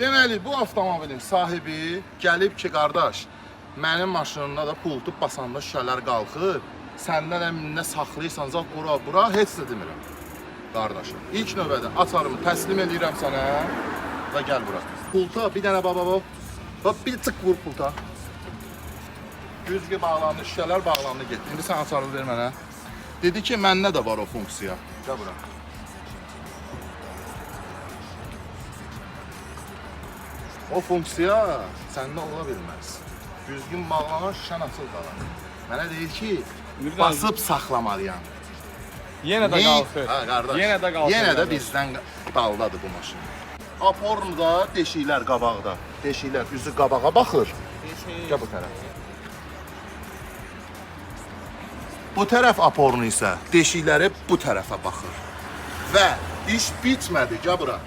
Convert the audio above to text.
Deməli, bu avtomobilin sahibi gəlib ki, qardaş, mənim maşınımda da pultu basanda şüşələr qalxır. Səndən əminə saxlayırsan, zat bura, bura heç nə demirəm. Qardaşım, ilk növbədə açarımı təslim edirəm sənə və gəl bura. Pulta bir dənə baba. Bax bir tık vur pulta. Güzgü bağlandı, şüşələr bağlandı, getdi. İndi sən açarı ver mənə. Dedi ki, məndə də var o funksiya. Gəl bura. O funksiya səndə ola bilməz. Düzgün bağlanan şüşən açıq qalar. Mənə deyir ki, Mirza- basıb saxlamalıyam. Yenə də qalxır. Ha, qardaş. Yenə də qalxır. Yenə də bizdən daldadır bu maşın. Apornuda deşiklər qabaqda. Deşiklər üzü qabağa baxır. Gəl bu tərəf. Bu tərəf apornu isə deşikləri bu tərəfə baxır. Və iş bitmədi, gəl bura.